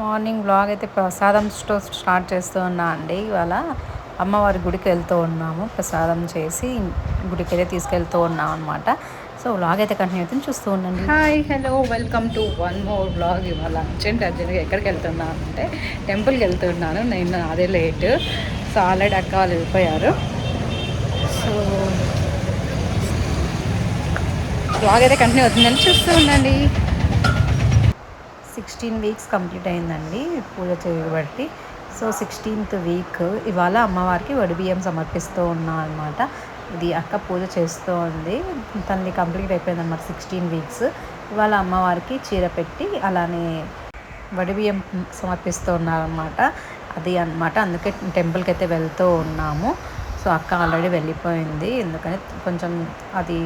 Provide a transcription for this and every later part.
Morning blog అయితే ప్రసాదం store start చేస్తూ ఉన్నా అండి. ఇవాళ అమ్మవారి గుడికి వెళ్తూ ఉన్నాము. ప్రసాదం చేసి గుడికి అయితే తీసుకెళ్తూ ఉన్నాం అనమాట సో బ్లాగ్ అయితే కంటిన్యూ అయితే చూస్తూ ఉండండి. Hi hello welcome to one more vlog ఇవాళ అర్జెంట్ అర్జెంట్గా ఎక్కడికి వెళ్తున్నాను అంటే టెంపుల్కి వెళ్తున్నాను. నేను అదే లేట్ సో ఆల్రెడీ అక్క వాళ్ళు వెళ్ళిపోయారు. సో బ్లాగ్ అయితే కంటిన్యూ అవుతుందని చూస్తూ ఉండండి. సిక్స్టీన్ వీక్స్ కంప్లీట్ అయిందండి పూజ చేయబట్టి. సో సిక్స్టీన్త్ వీక్ ఇవాళ అమ్మవారికి వడిబియ్యం సమర్పిస్తూ ఉన్నాం అనమాట ఇది అక్క పూజ చేస్తూ ఉంది. తనది కంప్లీట్ అయిపోయింది అనమాట సిక్స్టీన్ వీక్స్ ఇవాళ అమ్మవారికి చీర పెట్టి అలానే వడిబియ్యం సమర్పిస్తూ ఉన్నారనమాట అది అనమాట అందుకే టెంపుల్కి అయితే వెళ్తూ ఉన్నాము. సో అక్క ఆల్రెడీ వెళ్ళిపోయింది. ఎందుకని కొంచెం అది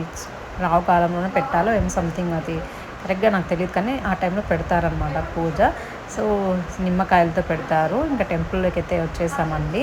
రావు కాలంలోనే పెట్టాలో ఏం సంథింగ్ అది కరెక్ట్గా నాకు తెలియదు కానీ ఆ టైంలో పెడతారనమాట పూజ. సో నిమ్మకాయలతో పెడతారు. ఇంకా టెంపుల్లోకి అయితే వచ్చేసామండి.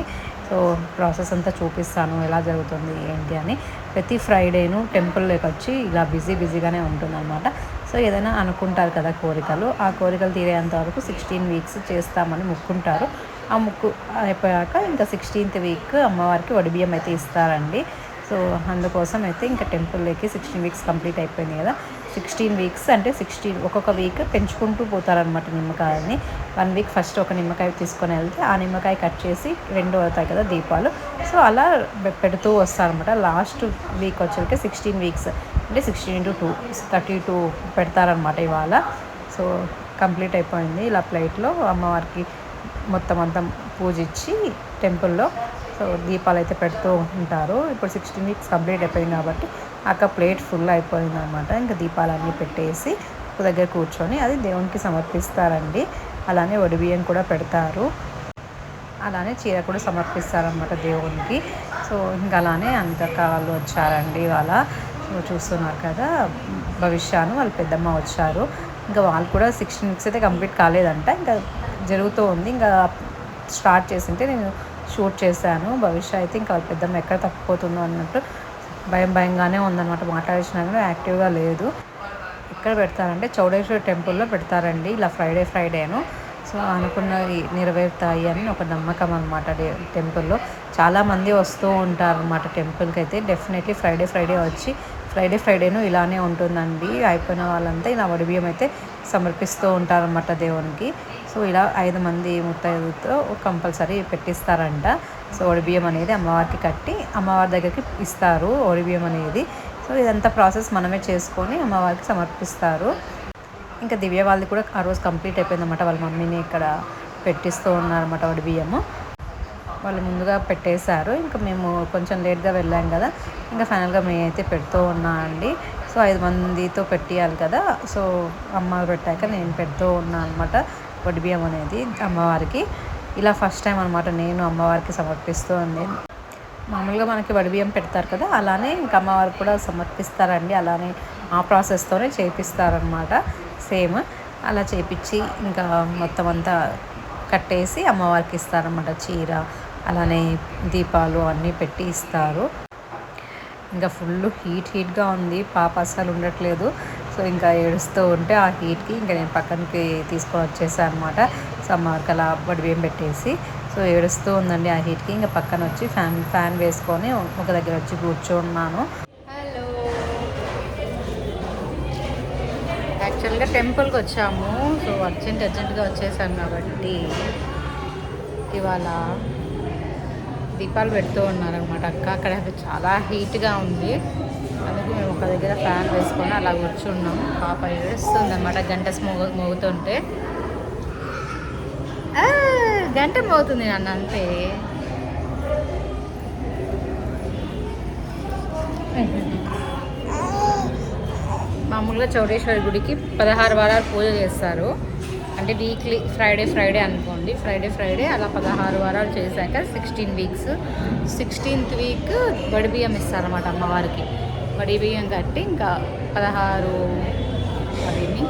సో ప్రాసెస్ అంతా చూపిస్తాను ఎలా జరుగుతుంది ఏంటి అని. ప్రతి ఫ్రైడేను టెంపుల్లోకి వచ్చి ఇలా బిజీ బిజీగానే ఉంటుందన్నమాట సో ఏదైనా అనుకుంటారు కదా కోరికలు. ఆ కోరికలు తీరేంత వరకు సిక్స్టీన్ వీక్స్ చేస్తామని ముక్కుంటారు. ఆ ముక్కు అయిపోయాక ఇంకా సిక్స్టీన్త్ వీక్ అమ్మవారికి వడిబియ్యం అయితే ఇస్తారండి. సో అందుకోసం అయితే ఇంకా టెంపుల్లోకి సిక్స్టీన్ వీక్స్ కంప్లీట్ అయిపోయింది కదా. సిక్స్టీన్ వీక్స్ అంటే సిక్స్టీన్ ఒక్కొక్క వీక్ పెంచుకుంటూ పోతారనమాట నిమ్మకాయని వన్ వీక్ ఫస్ట్ ఒక నిమ్మకాయ తీసుకొని వెళ్తే ఆ నిమ్మకాయ కట్ చేసి రెండు అవుతాయి కదా దీపాలు. సో అలా పెడుతూ వస్తారనమాట లాస్ట్ వీక్ వచ్చేసరికి సిక్స్టీన్ వీక్స్ అంటే sixteen to two thirty two పెడతారనమాట ఇవాళ. సో కంప్లీట్ అయిపోయింది. ఇలా ప్లేట్లో అమ్మవారికి మొత్తం అంతా పూజించి టెంపుల్లో సో దీపాలు అయితే పెడుతూ ఉంటారు. ఇప్పుడు సిక్స్టీన్ వీక్స్ కంప్లీట్ అయిపోయింది కాబట్టి అక్క ప్లేట్ ఫుల్ అయిపోయింది అనమాట ఇంకా దీపాలన్నీ పెట్టేసి ఒక దగ్గర కూర్చొని అది దేవునికి సమర్పిస్తారండి. అలానే ఒడిబియ్యం కూడా పెడతారు. అలానే చీర కూడా సమర్పిస్తారనమాట దేవునికి. సో ఇంకా అలానే అంతకాలు వచ్చారండి వాళ్ళ చూస్తున్నారు కదా భవిష్యాను వాళ్ళ పెద్దమ్మ వచ్చారు. ఇంకా వాళ్ళు కూడా సిక్స్టీన్ వీక్స్ అయితే కంప్లీట్ కాలేదంట. ఇంకా జరుగుతూ ఉంది. ఇంకా స్టార్ట్ చేసింటే నేను షూట్ చేశాను. భవిష్య అయితే ఇంకా పెద్దమ్మ ఎక్కడ తప్పిపోతుందో అన్నట్టు భయం భయంగానే ఉందన్నమాట. మాట్లాడించినా కూడా యాక్టివ్గా లేదు. ఎక్కడ పెడతారంటే చౌడేశ్వరి టెంపుల్లో పెడతారండి. ఇలా ఫ్రైడే ఫ్రైడేను. సో అనుకున్నవి నెరవేరుతాయి అని ఒక నమ్మకం అనమాట టెంపుల్లో. చాలామంది వస్తూ ఉంటారు అనమాట టెంపుల్కి అయితే డెఫినెట్లీ ఫ్రైడే ఫ్రైడే వచ్చి ఫ్రైడే ఫ్రైడేను ఇలానే ఉంటుందండి. అయిపోయిన వాళ్ళంతా ఇలా వడిబియ్యం అయితే సమర్పిస్తూ ఉంటారన్నమాట దేవునికి. సో ఇలా ఐదు మంది ముత్తైదుతో కంపల్సరీ పెట్టిస్తారంట. సో ఒడిబియ్యం అనేది అమ్మవారికి కట్టి అమ్మవారి దగ్గరికి ఇస్తారు ఒడిబియ్యం అనేది. సో ఇదంతా ప్రాసెస్ మనమే చేసుకొని అమ్మవారికి సమర్పిస్తారు. ఇంకా దివ్య వాళ్ళది కూడా ఆ రోజు కంప్లీట్ అయిపోయిందన్నమాట. వాళ్ళ మమ్మీని ఇక్కడ పెట్టిస్తూ ఉన్నారన్నమాట ఒడిబియ్యము వాళ్ళు ముందుగా పెట్టేశారు. ఇంకా మేము కొంచెం లేట్గా వెళ్ళాం కదా. ఇంకా ఫైనల్గా మేము అయితే పెడుతూ ఉన్నా అండి. సో ఐదు మందితో పెట్టేయాలి కదా. సో అమ్మ పెట్టాక నేను పెడుతూ ఉన్నా అనమాట బియ్యం అనేది అమ్మవారికి ఇలా ఫస్ట్ టైం అనమాట నేను అమ్మవారికి సమర్పిస్తూ ఉంది మామూలుగా మనకి వడిబియ్యం పెడతారు కదా అలానే ఇంకా అమ్మవారికి కూడా సమర్పిస్తారండి అలానే ఆ ప్రాసెస్తోనే చేపిస్తారనమాట సేమ్. అలా చేపించి ఇంకా మొత్తం అంతా కట్టేసి అమ్మవారికి ఇస్తారనమాట చీర అలానే దీపాలు అన్నీ పెట్టి ఇస్తారు. ఇంకా ఫుల్ హీట్ హీట్గా ఉంది పాప అస్సలు ఉండట్లేదు. సో ఇంకా ఏడుస్తూ ఉంటే ఆ హీట్కి ఇంకా నేను పక్కనకి తీసుకొని వచ్చేసాను అనమాట సమ్మర్కి అలా బడిబియ్యం పెట్టేసి సో ఏడుస్తూ ఉందండి ఆ హీట్కి. ఇంకా పక్కన వచ్చి ఫ్యాన్ ఫ్యాన్ వేసుకొని ఒక దగ్గర వచ్చి కూర్చున్నాను. యాక్చువల్గా టెంపుల్కి వచ్చాము. సో అర్జెంట్ అర్జెంట్గా వచ్చేసాను కాబట్టి ఇవాళ దీపాలు పెడుతూ ఉన్నారనమాట అక్క. అక్కడ చాలా హీట్గా ఉంది. అందుకు మేము ఒక దగ్గర ఫ్యాన్ వేసుకొని అలా కూర్చున్నాం. పాప ఏడుస్తుంది అనమాట గంట మోగు మోగుతుంటే. గంట మోగుతుంది నన్ను అంతే. మామూలుగా చౌడేశ్వరి గుడికి పదహారు వారాలు పూజ చేస్తారు. అంటే వీక్లీ ఫ్రైడే ఫ్రైడే అనుకోండి. ఫ్రైడే ఫ్రైడే అలా పదహారు వారాలు చేశాక సిక్స్టీన్ వీక్స్. సిక్స్టీన్త్ వీక్ బడిబియ్యం ఇస్తారన్నమాట అమ్మవారికి. వడి బియ్యం కట్టి ఇంకా పదహారు అదేమి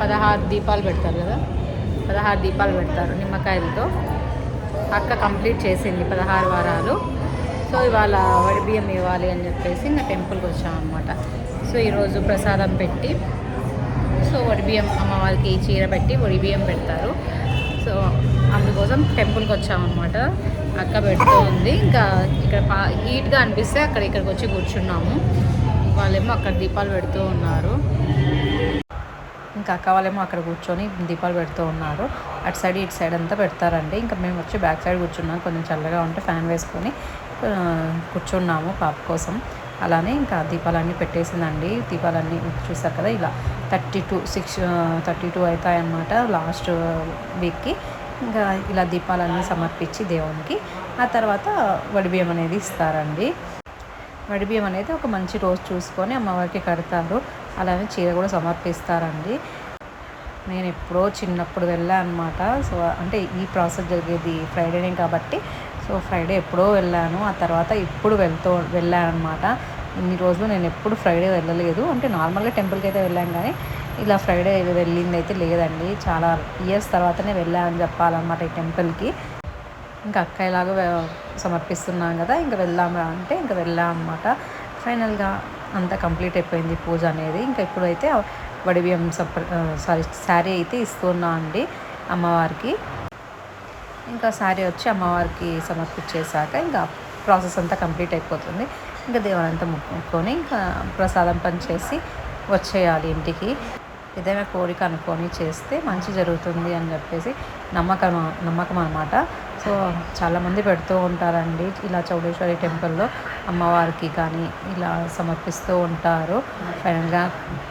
పదహారు దీపాలు పెడతారు కదా? పదహారు దీపాలు పెడతారు నిమ్మకాయలతో. అక్క కంప్లీట్ చేసింది పదహారు వారాలు. సో ఇవాళ వడి బియ్యం ఇవ్వాలి అని చెప్పేసి ఇంకా టెంపుల్కి వచ్చామన్నమాట. సో ఈరోజు ప్రసాదం పెట్టి సో వడి బియ్యం అమ్మవారికి చీర పెట్టి వడి బియ్యం పెడతారు. సో అందుకోసం టెంపుల్కి వచ్చామన్నమాట. అక్క పెడుతూ ఉంది ఇంకా ఇక్కడ హీట్గా అనిపిస్తే అక్కడ ఇక్కడికి వచ్చి కూర్చున్నాము. వాళ్ళేమో అక్కడ దీపాలు పెడుతూ ఉన్నారు. ఇంకా అక్క వాళ్ళేమో అక్కడ కూర్చొని దీపాలు పెడుతూ ఉన్నారు. అటు సైడ్ ఇటు సైడ్ అంతా పెడతారండి. ఇంకా మేము వచ్చి బ్యాక్ సైడ్ కూర్చున్నాం. కొంచెం చల్లగా ఉంటే ఫ్యాన్ వేసుకొని కూర్చున్నాము పాప కోసం. అలానే ఇంకా దీపాలన్నీ పెట్టేసిందండి. దీపాలన్నీ చూసారు కదా ఇలా thirty two six thirty two అవుతాయన్నమాట last వీక్కి. ఇంకా ఇలా దీపాలన్నీ సమర్పించి దేవునికి. ఆ తర్వాత వడిబియ్యం అనేది ఇస్తారండి. వడిబియ్యం అనేది ఒక మంచి రోజు చూసుకొని అమ్మవారికి కడతారు. అలానే చీర కూడా సమర్పిస్తారండి. నేను ఎప్పుడో చిన్నప్పుడు వెళ్ళాను అనమాట సో అంటే ఈ ప్రాసెస్ జరిగేది ఫ్రైడేనే కాబట్టి. సో ఫ్రైడే ఎప్పుడో వెళ్ళాను. ఆ తర్వాత ఇప్పుడు వెళ్తూ వెళ్ళాను అనమాట ఇన్ని రోజులు నేను ఎప్పుడు ఫ్రైడే వెళ్ళలేదు. అంటే నార్మల్గా టెంపుల్కి అయితే వెళ్ళాను కానీ ఇలా ఫ్రైడే వెళ్ళింది అయితే లేదండి. చాలా ఇయర్స్ తర్వాతనే వెళ్ళాను చెప్పాలన్నమాట ఈ టెంపుల్కి. ఇంకా అక్క సమర్పిస్తున్నాం కదా ఇంకా వెళ్దామా అంటే ఇంకా వెళ్ళాం అనమాట ఫైనల్గా అంతా కంప్లీట్ అయిపోయింది పూజ అనేది. ఇంకా ఇప్పుడైతే వడిబియ్యం సప సారీ శారీ అయితే ఇస్తున్నా అండి అమ్మవారికి. ఇంకా శారీ వచ్చి అమ్మవారికి సమర్పించేశాక ఇంకా ప్రాసెస్ అంతా కంప్లీట్ అయిపోతుంది. ఇంకా దేవునంతా ముక్కుకొని ఇంకా ప్రసాదం పని చేసి వచ్చేయాలి ఇంటికి. ఏదైనా కోరిక అనుకొని చేస్తే మంచి జరుగుతుంది అని చెప్పేసి నమ్మకం నమ్మకం అనమాట చాలామంది పెడుతూ ఉంటారండి. ఇలా చౌడేశ్వరి టెంపుల్లో అమ్మవారికి కానీ ఇలా సమర్పిస్తూ ఉంటారు. ఫైనల్గా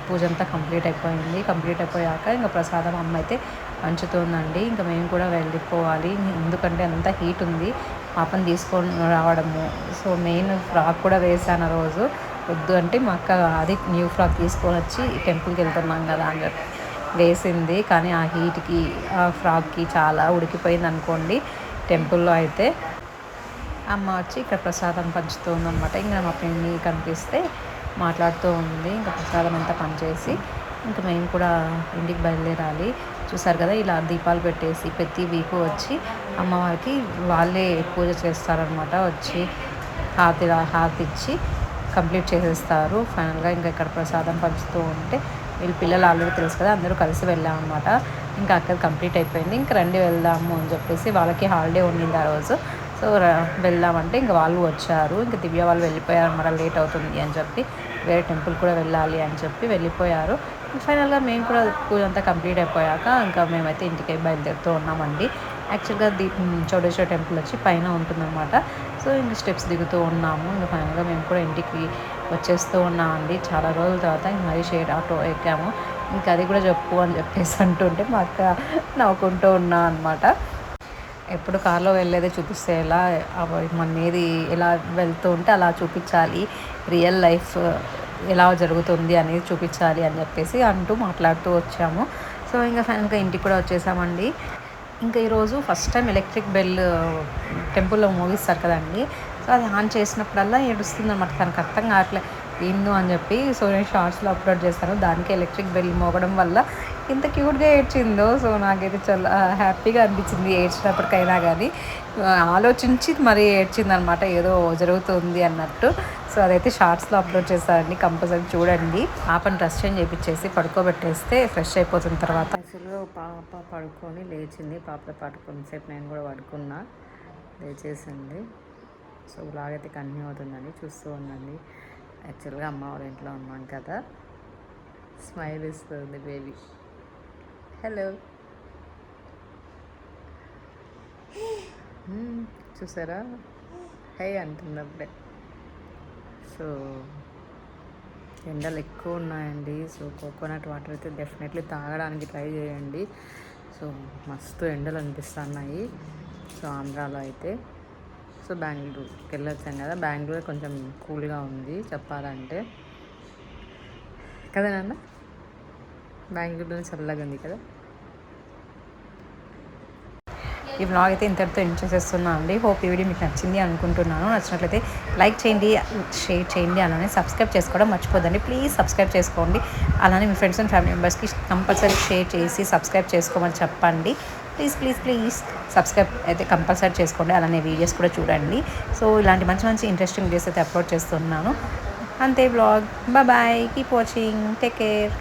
పూజ అంతా కంప్లీట్ అయిపోయింది. కంప్లీట్ అయిపోయాక ఇంకా ప్రసాదం అమ్మ అయితే పంచుతుందండి. ఇంకా మేము కూడా వెళ్ళిపోవాలి. ఎందుకంటే అంత హీట్ ఉంది. పాపని తీసుకొని రావడము. సో మెయిన్ ఫ్రాక్ కూడా వేసాను ఆ రోజు. వద్దు అంటే మా అక్క అది న్యూ ఫ్రాక్ తీసుకొని వచ్చి టెంపుల్కి వెళ్తున్నాం కదా అని చెప్పి వేసింది. కానీ ఆ హీట్కి ఆ ఫ్రాక్కి చాలా ఉడికిపోయింది అనుకోండి. టెంపుల్లో అయితే అమ్మ వచ్చి ఇక్కడ ప్రసాదం పంచుతూ ఉందన్నమాట ఇంకా మా ఫ్రెండ్ని కనిపిస్తే మాట్లాడుతూ ఉంది. ఇంకా ప్రసాదం అంతా పనిచేసి ఇంకా మేము కూడా ఇంటికి బయలుదేరాలి. చూసారు కదా ఇలా దీపాలు పెట్టేసి ప్రతి వీక్ వచ్చి అమ్మవారికి వాళ్ళే పూజ చేస్తారనమాట వచ్చి హాతి హాతి ఇచ్చి కంప్లీట్ చేసేస్తారు. ఫైనల్గా ఇంకా ఇక్కడ ప్రసాదం పంచుతూ ఉంటే వీళ్ళు పిల్లలు ఆల్రెడీ తెలుసు కదా అందరూ కలిసి వెళ్ళామన్నమాట. ఇంకా అక్కడ కంప్లీట్ అయిపోయింది. ఇంకా రండి వెళ్దాము అని చెప్పేసి వాళ్ళకి హాలిడే ఉండింది ఆ రోజు. సో వెళ్దామంటే ఇంకా వాళ్ళు వచ్చారు. ఇంకా దివ్య వాళ్ళు వెళ్ళిపోయారు. మరలా లేట్ అవుతుంది అని చెప్పి వేరే టెంపుల్ కూడా వెళ్ళాలి అని చెప్పి వెళ్ళిపోయారు. ఫైనల్గా మేము కూడా పూజ అంతా కంప్లీట్ అయిపోయాక ఇంకా మేమైతే ఇంటికి బయలుదేరుతూ ఉన్నామండి. యాక్చువల్గా దీ చౌడేశ్వర టెంపుల్ వచ్చి పైన ఉంటుందన్నమాట. సో ఇంకా స్టెప్స్ దిగుతూ ఉన్నాము. ఇంకా ఫైనల్గా మేము కూడా ఇంటికి వచ్చేస్తూ ఉన్నామండి. చాలా రోజుల తర్వాత ఇంక మరీ షేర్ ఆటో ఎక్కాము. ఇంకా అది కూడా చెప్పు అని చెప్పేసి అంటుంటే మా అక్క నవ్వుకుంటూ ఉన్నా అనమాట ఎప్పుడు కార్లో వెళ్ళేదే చూపిస్తే ఎలా మన ఏది ఎలా వెళ్తూ ఉంటే అలా చూపించాలి. రియల్ లైఫ్ ఎలా జరుగుతుంది అనేది చూపించాలి అని చెప్పేసి అంటూ మాట్లాడుతూ వచ్చాము. సో ఇంకా ఫైనల్గా ఇంటికి కూడా వచ్చేసామండి. ఇంకా ఈరోజు ఫస్ట్ టైం ఎలక్ట్రిక్ బెల్ టెంపుల్లో మోగిస్తారు కదండి. సో అది ఆన్ చేసినప్పుడల్లా ఏడుస్తుంది అనమాట తనకు అర్థం కావట్లే. ఏందో అని చెప్పి సో నేను షార్ట్స్లో అప్లోడ్ చేస్తాను దానికి ఎలక్ట్రిక్ బెల్ మోగడం వల్ల ఇంత క్యూట్గా ఏడ్చిందో సో నాకైతే చాలా హ్యాపీగా అనిపించింది ఏడ్చినప్పటికైనా కానీ. ఆలోచించి మరి ఏడ్చింది అనమాట ఏదో జరుగుతుంది అన్నట్టు. సో అదైతే షార్ట్స్లో అప్లోడ్ చేస్తారండి కంపల్సరీ చూడండి. పాపని డ్రెస్ చేంజ్ చేయించేసి పడుకోబెట్టేస్తే ఫ్రెష్ అయిపోతున్న తర్వాత. అసలు పాప పడుకొని లేచింది పాపతో పాటు కొంతసేపు నేను కూడా పడుకున్నా. లేచేసింది. సో ఇలాగైతే కంటిన్యూ అవుతుందని చూస్తూ ఉందండి యాక్చువల్గా అమ్మ వాళ్ళ ఇంట్లో ఉన్నాం కదా. స్మైల్ ఇస్తుంది బేబీ హలో hmm, చూసారా? హై అంటుంది అప్పుడే సో ఎండలు ఎక్కువ ఉన్నాయండి. సో కోకోనట్ వాటర్ అయితే డెఫినెట్లీ తాగడానికి ట్రై చేయండి. సో మస్తు ఎండలు అనిపిస్తున్నాయి. సో ఆంధ్రాలో అయితే. సో బెంగళూరుకి వెళ్ళొచ్చాం కదా బెంగళూరు కొంచెం కూల్గా ఉంది చెప్పాలంటే. కదా నాన్న? బెంగళూరులో చల్లగా ఉంది కదా. ఈ బ్లాగ్ అయితే ఇంతటితో ఎండ్ చేసేస్తున్నా అండి. హోప్ ఈ వీడియో మీకు నచ్చింది అనుకుంటున్నాను. నచ్చినట్లయితే లైక్ చేయండి షేర్ చేయండి అలానే సబ్స్క్రైబ్ చేసుకోవడం మర్చిపోదండి ప్లీజ్ సబ్స్క్రైబ్ చేసుకోండి. అలానే మీ ఫ్రెండ్స్ అండ్ ఫ్యామిలీ మెంబర్స్కి కంపల్సరీ షేర్ చేసి సబ్స్క్రైబ్ చేసుకోమని చెప్పండి. ప్లీజ్ ప్లీజ్ ప్లీజ్ సబ్స్క్రైబ్ అయితే కంపల్సరీ చేసుకోండి. అలానే వీడియోస్ కూడా చూడండి. సో ఇలాంటి మంచి మంచి ఇంట్రెస్టింగ్ వీడియోస్ అయితే అప్లోడ్ చేస్తున్నాను. అంతే vlog bye keep watching take care